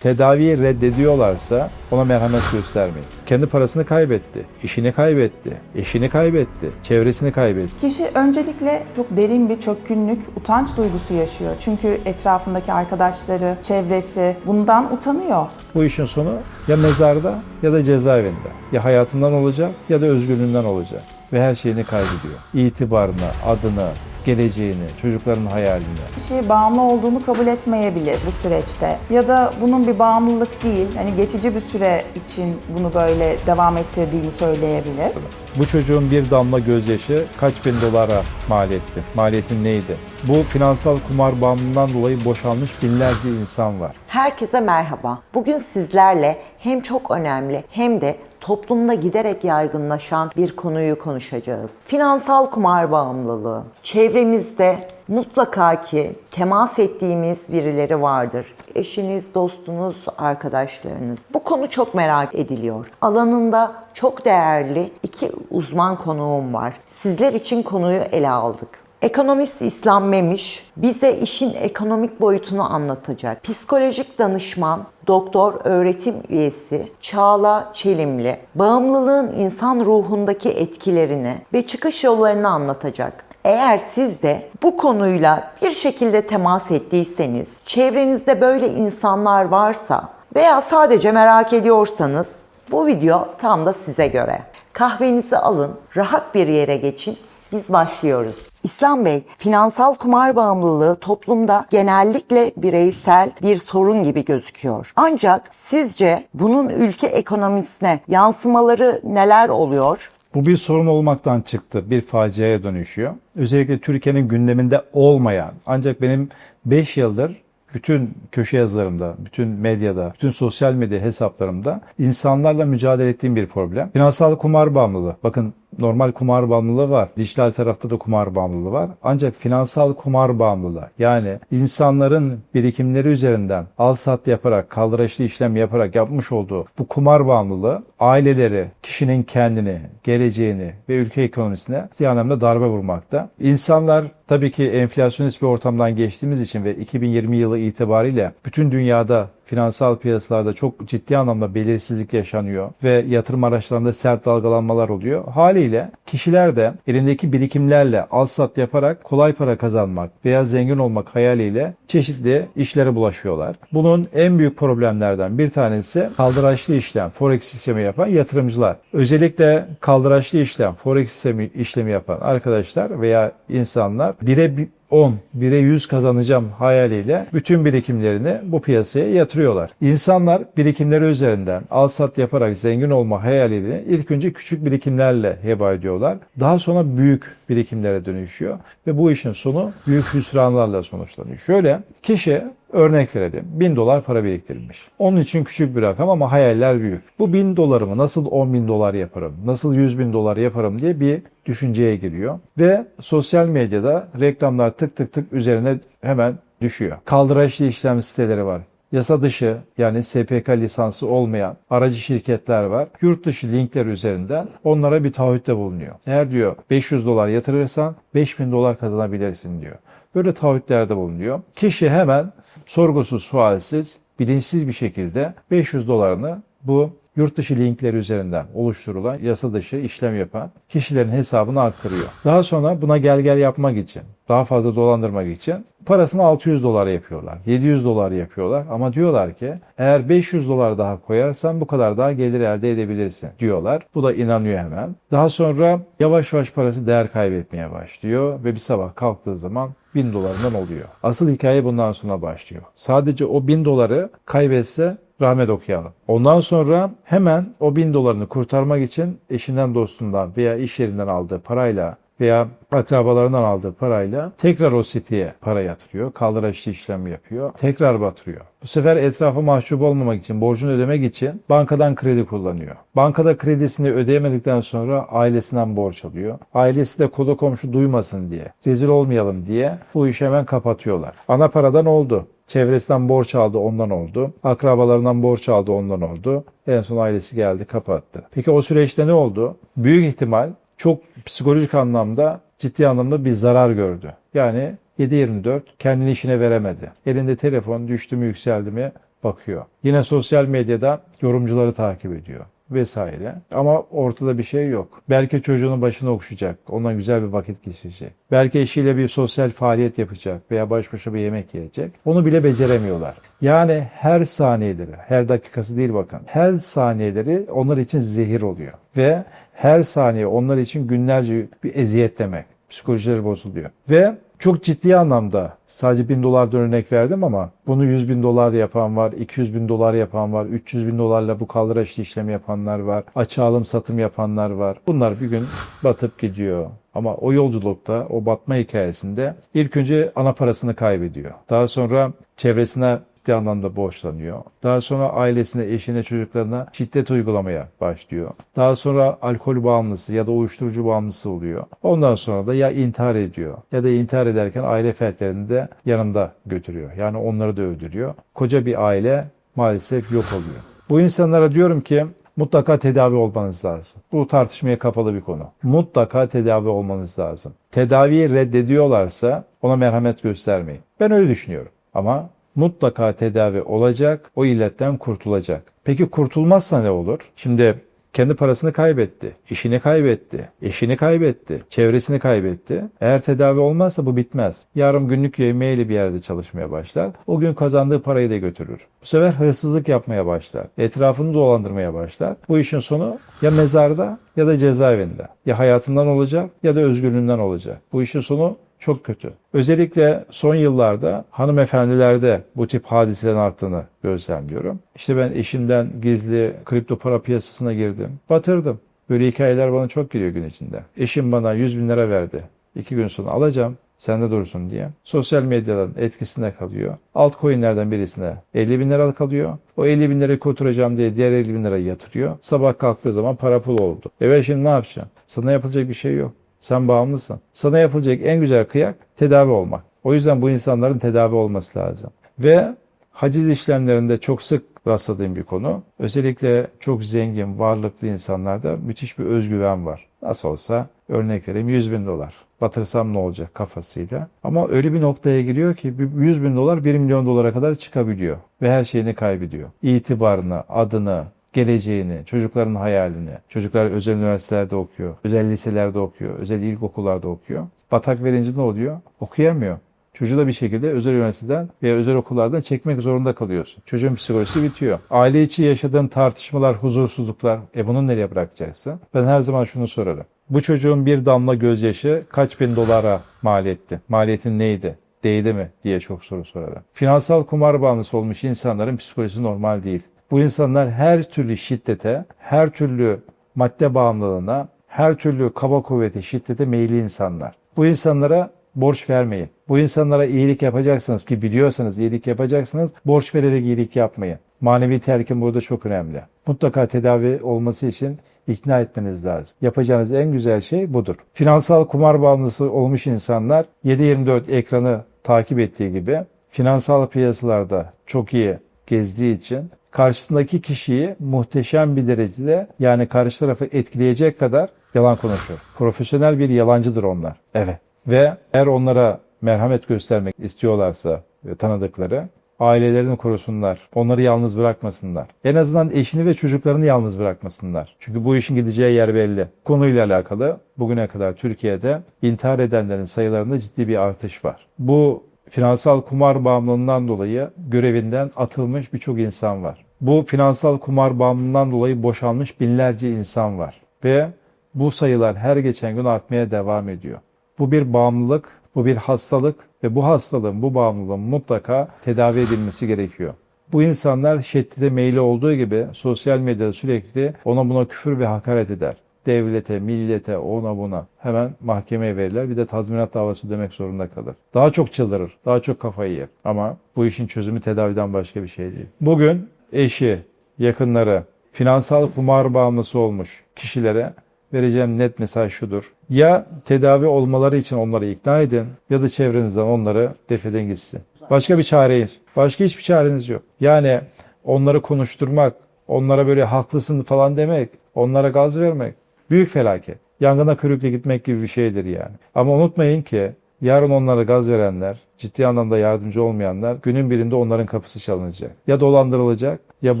tedaviyi reddediyorlarsa ona merhamet göstermeyin. Kendi parasını kaybetti, işini kaybetti, eşini kaybetti, çevresini kaybetti. Kişi öncelikle çok derin bir çökkünlük, utanç duygusu yaşıyor. Çünkü etrafındaki arkadaşları, çevresi bundan utanıyor. Bu işin sonu ya mezarda ya da cezaevinde. Ya hayatından olacak ya da özgürlüğünden olacak. Ve her şeyini kaybediyor. İtibarını, adını, geleceğini, çocukların hayalini. Kişi bağımlı olduğunu kabul etmeyebilir bu süreçte. Ya da bunun bir bağımlılık değil, hani geçici bir süre için bunu böyle devam ettirdiğini söyleyebilir. Bu çocuğun bir damla gözyaşı kaç bin dolara mal etti? Maliyetin neydi? Bu finansal kumar bağımlılığından dolayı boşalmış binlerce insan var. Herkese merhaba. Bugün sizlerle hem çok önemli hem de toplumda giderek yaygınlaşan bir konuyu konuşacağız. Finansal kumar bağımlılığı. Çevremizde mutlaka ki temas ettiğimiz birileri vardır. Eşiniz, dostunuz, arkadaşlarınız. Bu konu çok merak ediliyor. Alanında çok değerli iki uzman konuğum var. Sizler için konuyu ele aldık. Ekonomist İslam Memiş bize işin ekonomik boyutunu anlatacak. Psikolojik danışman, doktor öğretim üyesi Çağla Çelimli bağımlılığın insan ruhundaki etkilerini ve çıkış yollarını anlatacak. Eğer siz de bu konuyla bir şekilde temas ettiyseniz, çevrenizde böyle insanlar varsa veya sadece merak ediyorsanız bu video tam da size göre. Kahvenizi alın, rahat bir yere geçin biz başlıyoruz. İslam Bey, finansal kumar bağımlılığı toplumda genellikle bireysel bir sorun gibi gözüküyor. Ancak sizce bunun ülke ekonomisine yansımaları neler oluyor? Bu bir sorun olmaktan çıktı, bir faciaya dönüşüyor. Özellikle Türkiye'nin gündeminde olmayan, ancak benim 5 yıldır bütün köşe yazılarımda, bütün medyada, bütün sosyal medya hesaplarımda insanlarla mücadele ettiğim bir problem. Finansal kumar bağımlılığı. Bakın normal kumar bağımlılığı var. Dijital tarafta da kumar bağımlılığı var. Ancak finansal kumar bağımlılığı yani insanların birikimleri üzerinden al sat yaparak, kaldıraçlı işlem yaparak yapmış olduğu bu kumar bağımlılığı aileleri, kişinin kendini, geleceğini ve ülke ekonomisine ciddi anlamda darbe vurmakta. İnsanlar tabii ki enflasyonist bir ortamdan geçtiğimiz için ve 2020 yılı itibariyle bütün dünyada finansal piyasalarda çok ciddi anlamda belirsizlik yaşanıyor ve yatırım araçlarında sert dalgalanmalar oluyor. Haliyle kişiler de elindeki birikimlerle al sat yaparak kolay para kazanmak veya zengin olmak hayaliyle çeşitli işlere bulaşıyorlar. Bunun en büyük problemlerden bir tanesi kaldıraçlı işlem, forex işlemi yapan yatırımcılar. Özellikle kaldıraçlı işlem, forex işlemi, işlemi yapan arkadaşlar veya insanlar bire 10, 1'e 100 kazanacağım hayaliyle bütün birikimlerini bu piyasaya yatırıyorlar. İnsanlar birikimleri üzerinden al sat yaparak zengin olma hayaliyle ilk önce küçük birikimlerle heba ediyorlar. Daha sonra büyük birikimlere dönüşüyor ve bu işin sonu büyük hüsranlarla sonuçlanıyor. Şöyle kişi Örnek verelim. 1000 dolar para biriktirmiş. Onun için küçük bir rakam ama hayaller büyük. Bu 1000 dolarımı nasıl 10 bin dolar yaparım, nasıl 100 bin dolar yaparım diye bir düşünceye giriyor. Ve sosyal medyada reklamlar tık tık tık üzerine hemen düşüyor. Kaldıraçlı işlem siteleri var. Yasa dışı yani SPK lisansı olmayan aracı şirketler var. Yurt dışı linkler üzerinden onlara bir taahhütte bulunuyor. Eğer diyor 500 dolar yatırırsan 5000 dolar kazanabilirsin diyor. Böyle taahhütlerde bulunuyor. Kişi hemen sorgusuz sualsiz bilinçsiz bir şekilde 500 dolarını bu yurt dışı linkleri üzerinden oluşturulan yasa dışı işlem yapan kişilerin hesabına aktarıyor. Daha sonra buna gel gel yapmak için, daha fazla dolandırmak için parasını 600 dolar yapıyorlar, 700 dolar yapıyorlar ama diyorlar ki eğer 500 dolar daha koyarsan bu kadar daha gelir elde edebilirsin diyorlar. Bu da inanıyor hemen. Daha sonra yavaş yavaş parası değer kaybetmeye başlıyor ve bir sabah kalktığı zaman 1000 dolarından oluyor. Asıl hikaye bundan sonra başlıyor. Sadece o 1000 doları kaybetse rahmet okuyalım. Ondan sonra hemen o 1000 dolarını kurtarmak için eşinden dostundan veya iş yerinden aldığı parayla veya akrabalarından aldığı parayla tekrar o siteye para yatırıyor. Kaldıraçlı işlem yapıyor. Tekrar batırıyor. Bu sefer etrafa mahcup olmamak için, borcunu ödemek için bankadan kredi kullanıyor. Bankada kredisini ödeyemedikten sonra ailesinden borç alıyor. Ailesi de koda komşu duymasın diye, rezil olmayalım diye bu işi hemen kapatıyorlar. Ana paradan oldu. Çevresinden borç aldı ondan oldu. Akrabalarından borç aldı ondan oldu. En son ailesi geldi kapattı. Peki o süreçte ne oldu? Büyük ihtimal çok psikolojik anlamda ciddi anlamda bir zarar gördü. Yani 7-24 kendini işine veremedi. Elinde telefon düştü mü yükseldi mi bakıyor. Yine sosyal medyada yorumcuları takip ediyor vesaire. Ama ortada bir şey yok. Belki çocuğunun başını okşayacak, ona güzel bir vakit geçirecek. Belki eşiyle bir sosyal faaliyet yapacak veya baş başa bir yemek yiyecek. Onu bile beceremiyorlar. Yani her saniyeleri, her dakikası değil bakın, her saniyeleri onlar için zehir oluyor. Ve her saniye onlar için günlerce bir eziyet demek. Psikolojileri bozuluyor. Ve çok ciddi anlamda sadece bin dolardan örnek verdim ama bunu 100 bin dolar yapan var, 200 bin dolar yapan var, 300 bin dolarla bu kaldıraçlı işlemi yapanlar var, açı satım yapanlar var. Bunlar bir gün batıp gidiyor. Ama o yolculukta, o batma hikayesinde ilk önce ana parasını kaybediyor. Daha sonra çevresine ciddi anlamda borçlanıyor. Daha sonra ailesine, eşine, çocuklarına şiddet uygulamaya başlıyor. Daha sonra alkol bağımlısı ya da uyuşturucu bağımlısı oluyor. Ondan sonra da ya intihar ediyor ya da intihar ederken aile fertlerini de yanında götürüyor. Yani onları da öldürüyor. Koca bir aile maalesef yok oluyor. Bu insanlara diyorum ki mutlaka tedavi olmanız lazım. Bu tartışmaya kapalı bir konu. Mutlaka tedavi olmanız lazım. Tedaviyi reddediyorlarsa ona merhamet göstermeyin. Ben öyle düşünüyorum. Ama mutlaka tedavi olacak, o illetten kurtulacak. Peki kurtulmazsa ne olur? Şimdi kendi parasını kaybetti, işini kaybetti, eşini kaybetti, çevresini kaybetti. Eğer tedavi olmazsa bu bitmez. Yarın günlük yemeğiyle bir yerde çalışmaya başlar. O gün kazandığı parayı da götürür. Bu sefer hırsızlık yapmaya başlar. Etrafını dolandırmaya başlar. Bu işin sonu ya mezarda ya da cezaevinde. Ya hayatından olacak ya da özgürlüğünden olacak. Bu işin sonu çok kötü. Özellikle son yıllarda hanımefendilerde bu tip hadiselerin arttığını gözlemliyorum. İşte ben eşimden gizli kripto para piyasasına girdim. Batırdım. Böyle hikayeler bana çok geliyor gün içinde. Eşim bana 100 bin lira verdi. İki gün sonra alacağım sende dursun diye. Sosyal medyaların etkisinde kalıyor. Altcoin'lerden birisine 50 bin lira kalıyor. O 50 bin lirayı kurtaracağım diye diğer 50 bin lirayı yatırıyor. Sabah kalktığı zaman para pul oldu. E ben şimdi ne yapacağım? Sana yapılacak bir şey yok. Sen bağımlısın. Sana yapılacak en güzel kıyak tedavi olmak. O yüzden bu insanların tedavi olması lazım. Ve haciz işlemlerinde çok sık rastladığım bir konu. Özellikle çok zengin, varlıklı insanlarda müthiş bir özgüven var. Nasıl olsa örnek vereyim 100 bin dolar. Batırsam ne olacak kafasıyla. Ama öyle bir noktaya giriyor ki 100 bin dolar 1 milyon dolara kadar çıkabiliyor. Ve her şeyini kaybediyor. İtibarını, adını, geleceğini, çocukların hayalini. Çocuklar özel üniversitelerde okuyor, özel liselerde okuyor, özel ilkokullarda okuyor. Batak verince ne oluyor? Okuyamıyor. Çocuğu da bir şekilde özel üniversiteden veya özel okullardan çekmek zorunda kalıyorsun. Çocuğun psikolojisi bitiyor. Aile içi yaşadığın tartışmalar, huzursuzluklar, e bunu nereye bırakacaksın? Ben her zaman şunu sorarım. Bu çocuğun bir damla gözyaşı kaç bin dolara mal etti? Maliyetin neydi? Değdi mi? diye çok soru sorarım. Finansal kumar bağımlısı olmuş insanların psikolojisi normal değil. Bu insanlar her türlü şiddete, her türlü madde bağımlılığına, her türlü kaba kuvvete, şiddete meyilli insanlar. Bu insanlara borç vermeyin. Bu insanlara iyilik yapacaksınız ki biliyorsanız iyilik yapacaksınız. Borç vererek iyilik yapmayın. Manevi telkin burada çok önemli. Mutlaka tedavi olması için ikna etmeniz lazım. Yapacağınız en güzel şey budur. Finansal kumar bağımlısı olmuş insanlar 7-24 ekranı takip ettiği gibi finansal piyasalarda çok iyi gezdiği için karşısındaki kişiyi muhteşem bir derecede yani karşı tarafı etkileyecek kadar yalan konuşuyor. Profesyonel bir yalancıdır onlar. Evet. Ve eğer onlara merhamet göstermek istiyorlarsa tanıdıkları ailelerini korusunlar. Onları yalnız bırakmasınlar. En azından eşini ve çocuklarını yalnız bırakmasınlar. Çünkü bu işin gideceği yer belli. Konuyla alakalı bugüne kadar Türkiye'de intihar edenlerin sayılarında ciddi bir artış var. Bu finansal kumar bağımlılığından dolayı görevinden atılmış birçok insan var. Bu finansal kumar bağımlılığından dolayı boşanmış binlerce insan var. Ve bu sayılar her geçen gün artmaya devam ediyor. Bu bir bağımlılık, bu bir hastalık ve bu hastalığın, bu bağımlılığın mutlaka tedavi edilmesi gerekiyor. Bu insanlar şiddete meyli olduğu gibi sosyal medyada sürekli ona buna küfür ve hakaret eder. Devlete, millete, ona buna hemen mahkemeye verirler. Bir de tazminat davası ödemek zorunda kalır. Daha çok çıldırır, daha çok kafayı yer. Ama bu işin çözümü tedaviden başka bir şey değil. Bugün eşi, yakınları, finansal kumar bağımlısı olmuş kişilere vereceğim net mesaj şudur. Ya tedavi olmaları için onları ikna edin ya da çevrenizden onları defedin gitsin. Başka bir çareniz, başka hiçbir çareniz yok. Yani onları konuşturmak, onlara böyle haklısın falan demek, onlara gaz vermek büyük felaket. Yangına körükle gitmek gibi bir şeydir yani. Ama unutmayın ki yarın onlara gaz verenler, ciddi anlamda yardımcı olmayanlar günün birinde onların kapısı çalınacak. Ya dolandırılacak, ya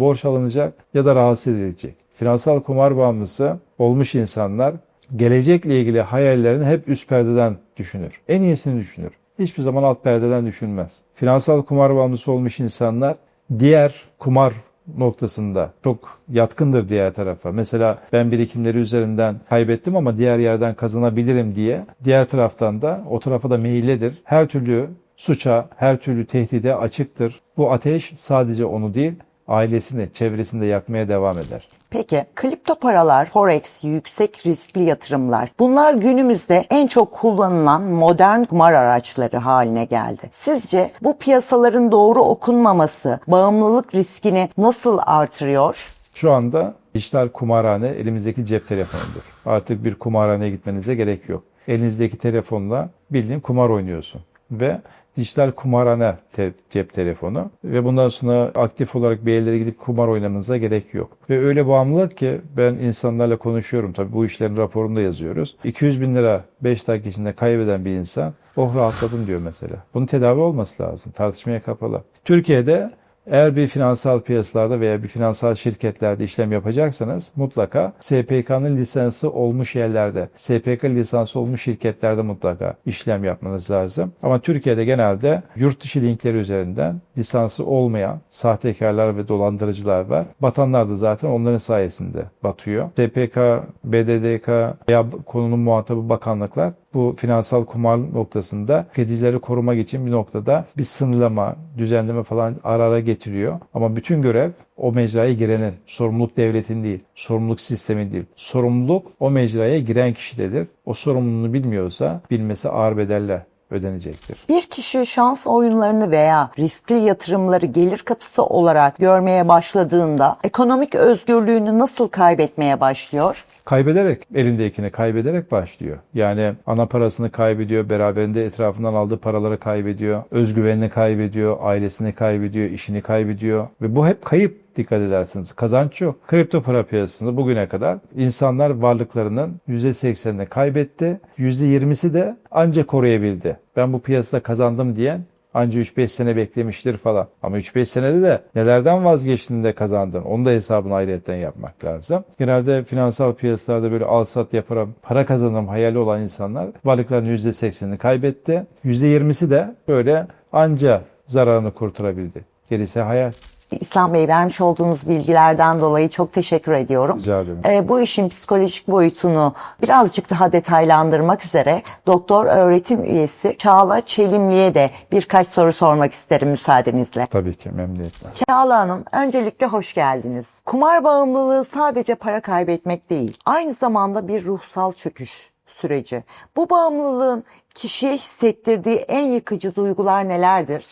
borç alınacak ya da rahatsız edilecek. Finansal kumar bağımlısı olmuş insanlar gelecekle ilgili hayallerini hep üst perdeden düşünür. En iyisini düşünür. Hiçbir zaman alt perdeden düşünmez. Finansal kumar bağımlısı olmuş insanlar diğer kumar noktasında çok yatkındır diğer tarafa. Mesela ben birikimleri üzerinden kaybettim ama diğer yerden kazanabilirim diye diğer taraftan da o tarafa da meyillidir. Her türlü suça, her türlü tehdide açıktır. Bu ateş sadece onu değil, ailesini, çevresinde yakmaya devam eder. Peki kripto paralar, forex, yüksek riskli yatırımlar bunlar günümüzde en çok kullanılan modern kumar araçları haline geldi. Sizce bu piyasaların doğru okunmaması bağımlılık riskini nasıl artırıyor? Şu anda dijital kumarhane elimizdeki cep telefonudur. Artık bir kumarhaneye gitmenize gerek yok. Elinizdeki telefonla bildiğin kumar oynuyorsun. Ve dijital kumarhane te- cep telefonu ve bundan sonra aktif olarak bir yerlere gidip kumar oynamanıza gerek yok. Ve öyle bağımlılık ki ben insanlarla konuşuyorum tabii bu işlerin raporunu da yazıyoruz. 200 bin lira 5 dakika içinde kaybeden bir insan oh rahatladım diyor mesela. Bunun tedavi olması lazım. Tartışmaya kapalı. Türkiye'de eğer bir finansal piyasalarda veya bir finansal şirketlerde işlem yapacaksanız mutlaka SPK'nın lisansı olmuş yerlerde, SPK lisansı olmuş şirketlerde mutlaka işlem yapmanız lazım. Ama Türkiye'de genelde yurt dışı linkleri üzerinden lisansı olmayan sahtekarlar ve dolandırıcılar var. Batanlar da zaten onların sayesinde batıyor. SPK, BDDK veya konunun muhatabı bakanlıklar bu finansal kumar noktasında tüketicileri korumak için bir noktada bir sınırlama, düzenleme falan ara ara getiriyor. Ama bütün görev o mecraya girenin, sorumluluk devletin değil, sorumluluk sistemin değil. Sorumluluk o mecraya giren kişidedir. O sorumluluğunu bilmiyorsa bilmesi ağır bedeller ödenecektir. Bir kişi şans oyunlarını veya riskli yatırımları gelir kapısı olarak görmeye başladığında ekonomik özgürlüğünü nasıl kaybetmeye başlıyor? Kaybederek, elindekini kaybederek başlıyor. Yani ana parasını kaybediyor, beraberinde etrafından aldığı paraları kaybediyor, özgüvenini kaybediyor, ailesini kaybediyor, işini kaybediyor ve bu hep kayıp dikkat edersiniz. Kazanç yok. Kripto para piyasasında bugüne kadar insanlar varlıklarının %80'ini kaybetti. %20'si de ancak koruyabildi. Ben bu piyasada kazandım diyen Anca 3-5 sene beklemiştir falan. Ama 3-5 senede de nelerden vazgeçtiğinde de kazandın. Onu da hesabını ayrıyetten yapmak lazım. Genelde finansal piyasalarda böyle al sat yaparım, para kazanırım hayali olan insanlar varlıklarının %80'ini kaybetti. %20'si de böyle anca zararını kurtarabildi. Gerisi hayal. İslam Bey vermiş olduğunuz bilgilerden dolayı çok teşekkür ediyorum. Rica ederim. Ee, bu işin psikolojik boyutunu birazcık daha detaylandırmak üzere doktor öğretim üyesi Çağla Çelimli'ye de birkaç soru sormak isterim müsaadenizle. Tabii ki memnuniyetle. Çağla Hanım, öncelikle hoş geldiniz. Kumar bağımlılığı sadece para kaybetmek değil, aynı zamanda bir ruhsal çöküş süreci. Bu bağımlılığın kişiye hissettirdiği en yıkıcı duygular nelerdir?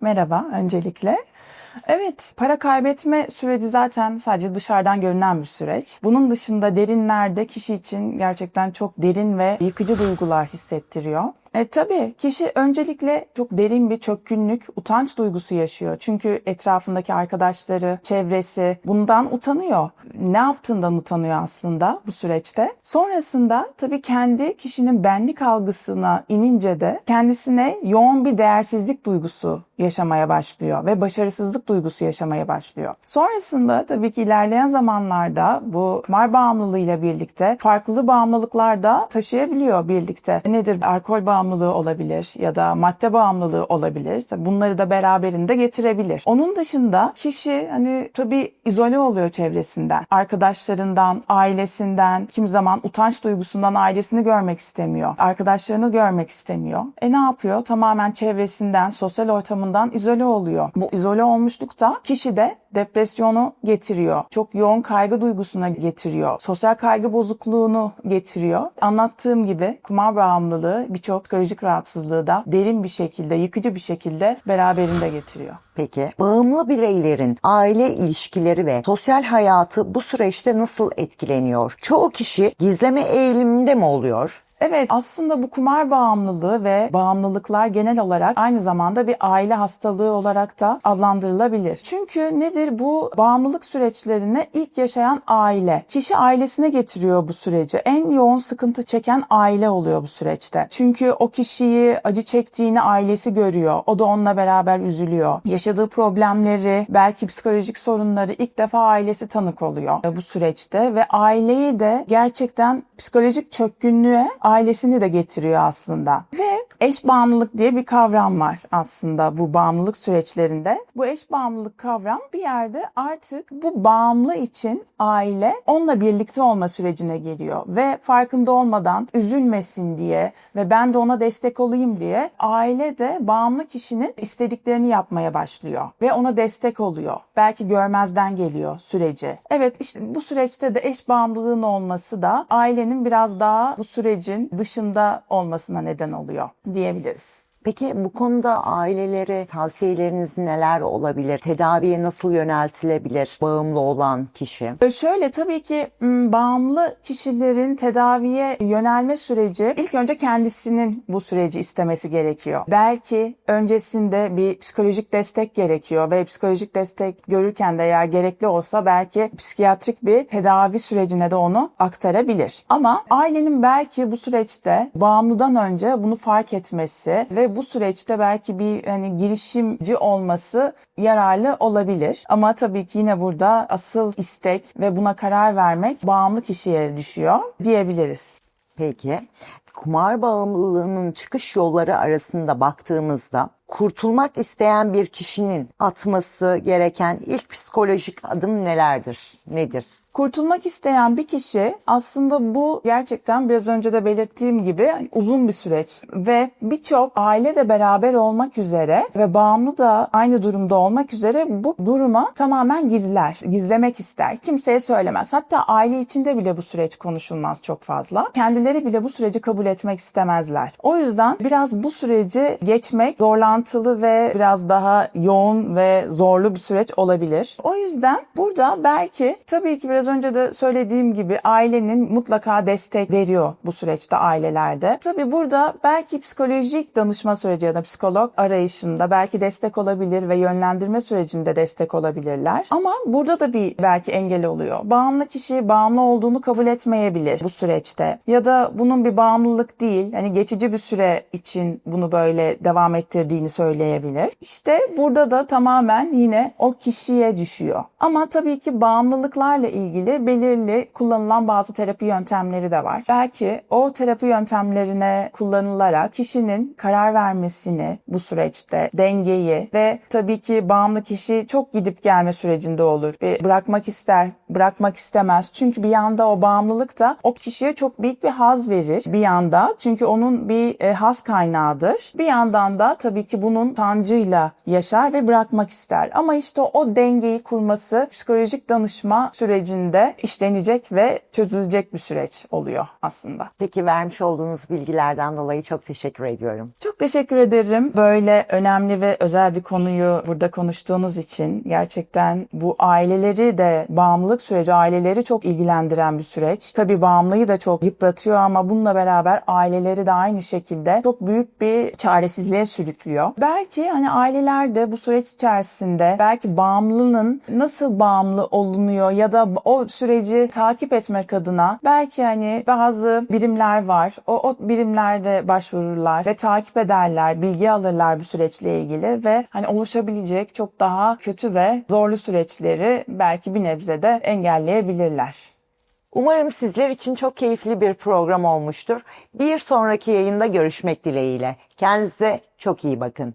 Merhaba öncelikle. Evet, para kaybetme süreci zaten sadece dışarıdan görünen bir süreç. Bunun dışında derinlerde kişi için gerçekten çok derin ve yıkıcı duygular hissettiriyor. E tabii kişi öncelikle çok derin bir çökkünlük, utanç duygusu yaşıyor. Çünkü etrafındaki arkadaşları, çevresi bundan utanıyor. Ne yaptığından utanıyor aslında bu süreçte. Sonrasında tabii kendi kişinin benlik algısına inince de kendisine yoğun bir değersizlik duygusu yaşamaya başlıyor ve başarısızlık duygusu yaşamaya başlıyor. Sonrasında tabii ki ilerleyen zamanlarda bu kumar bağımlılığıyla birlikte farklı bağımlılıklar da taşıyabiliyor birlikte. Nedir? Alkol bağımlılığı olabilir ya da madde bağımlılığı olabilir. Bunları da beraberinde getirebilir. Onun dışında kişi hani tabii izole oluyor çevresinden, arkadaşlarından, ailesinden, kim zaman utanç duygusundan ailesini görmek istemiyor, arkadaşlarını görmek istemiyor. E ne yapıyor? Tamamen çevresinden, sosyal ortamından izole oluyor. Bu izole olmuşluk da kişide depresyonu getiriyor. Çok yoğun kaygı duygusuna getiriyor. Sosyal kaygı bozukluğunu getiriyor. Anlattığım gibi kumar bağımlılığı birçok psikolojik rahatsızlığı da derin bir şekilde, yıkıcı bir şekilde beraberinde getiriyor. Peki bağımlı bireylerin aile ilişkileri ve sosyal hayatı bu süreçte nasıl etkileniyor? Çoğu kişi gizleme eğiliminde mi oluyor? Evet aslında bu kumar bağımlılığı ve bağımlılıklar genel olarak aynı zamanda bir aile hastalığı olarak da adlandırılabilir. Çünkü nedir bu bağımlılık süreçlerini ilk yaşayan aile. Kişi ailesine getiriyor bu süreci. En yoğun sıkıntı çeken aile oluyor bu süreçte. Çünkü o kişiyi acı çektiğini ailesi görüyor. O da onunla beraber üzülüyor. Yaşadığı problemleri, belki psikolojik sorunları ilk defa ailesi tanık oluyor bu süreçte ve aileyi de gerçekten psikolojik çökkünlüğe ailesini de getiriyor aslında. Ve eş bağımlılık diye bir kavram var aslında bu bağımlılık süreçlerinde. Bu eş bağımlılık kavram bir yerde artık bu bağımlı için aile onunla birlikte olma sürecine geliyor ve farkında olmadan üzülmesin diye ve ben de ona destek olayım diye aile de bağımlı kişinin istediklerini yapmaya başlıyor ve ona destek oluyor. Belki görmezden geliyor süreci. Evet işte bu süreçte de eş bağımlılığın olması da ailenin biraz daha bu sürecin dışında olmasına neden oluyor diyebiliriz. Peki bu konuda ailelere tavsiyeleriniz neler olabilir? Tedaviye nasıl yöneltilebilir bağımlı olan kişi? E, Şöyle tabii ki bağımlı kişilerin tedaviye yönelme süreci ilk önce kendisinin bu süreci istemesi gerekiyor. Belki öncesinde bir psikolojik destek gerekiyor ve psikolojik destek görürken de eğer gerekli olsa belki psikiyatrik bir tedavi sürecine de onu aktarabilir. Ama ailenin belki bu süreçte bağımlıdan önce bunu fark etmesi ve bu süreçte belki bir hani girişimci olması yararlı olabilir. Ama tabii ki yine burada asıl istek ve buna karar vermek bağımlı kişiye düşüyor diyebiliriz. Peki kumar bağımlılığının çıkış yolları arasında baktığımızda kurtulmak isteyen bir kişinin atması gereken ilk psikolojik adım nelerdir? Nedir? Kurtulmak isteyen bir kişi aslında bu gerçekten biraz önce de belirttiğim gibi uzun bir süreç ve birçok aile de beraber olmak üzere ve bağımlı da aynı durumda olmak üzere bu duruma tamamen gizler, gizlemek ister. Kimseye söylemez. Hatta aile içinde bile bu süreç konuşulmaz çok fazla. Kendileri bile bu süreci kabul etmek istemezler. O yüzden biraz bu süreci geçmek zorlantılı ve biraz daha yoğun ve zorlu bir süreç olabilir. O yüzden burada belki tabii ki biraz önce de söylediğim gibi ailenin mutlaka destek veriyor bu süreçte ailelerde. Tabii burada belki psikolojik danışma süreci ya da psikolog arayışında belki destek olabilir ve yönlendirme sürecinde destek olabilirler. Ama burada da bir belki engel oluyor. Bağımlı kişi bağımlı olduğunu kabul etmeyebilir bu süreçte. Ya da bunun bir bağımlılık değil, hani geçici bir süre için bunu böyle devam ettirdiğini söyleyebilir. İşte burada da tamamen yine o kişiye düşüyor. Ama tabii ki bağımlılıklarla ilgili belirli kullanılan bazı terapi yöntemleri de var. Belki o terapi yöntemlerine kullanılarak kişinin karar vermesini bu süreçte dengeyi ve tabii ki bağımlı kişi çok gidip gelme sürecinde olur. Bir bırakmak ister, bırakmak istemez. Çünkü bir yanda o bağımlılık da o kişiye çok büyük bir haz verir bir yanda. Çünkü onun bir e, haz kaynağıdır. Bir yandan da tabii ki bunun utancıyla yaşar ve bırakmak ister. Ama işte o dengeyi kurması psikolojik danışma sürecinde işlenecek ve çözülecek bir süreç oluyor aslında. Peki vermiş olduğunuz bilgilerden dolayı çok teşekkür ediyorum. Çok teşekkür ederim. Böyle önemli ve özel bir konuyu burada konuştuğunuz için gerçekten bu aileleri de bağımlılık süreci aileleri çok ilgilendiren bir süreç. Tabii bağımlıyı da çok yıpratıyor ama bununla beraber aileleri de aynı şekilde çok büyük bir çaresizliğe sürüklüyor. Belki hani aileler de bu süreç içerisinde belki bağımlının nasıl bağımlı olunuyor ya da o süreci takip etmek adına belki hani bazı birimler var. O, o birimlerde başvururlar ve takip ederler, bilgi alırlar bu süreçle ilgili ve hani oluşabilecek çok daha kötü ve zorlu süreçleri belki bir nebze de engelleyebilirler. Umarım sizler için çok keyifli bir program olmuştur. Bir sonraki yayında görüşmek dileğiyle. Kendinize çok iyi bakın.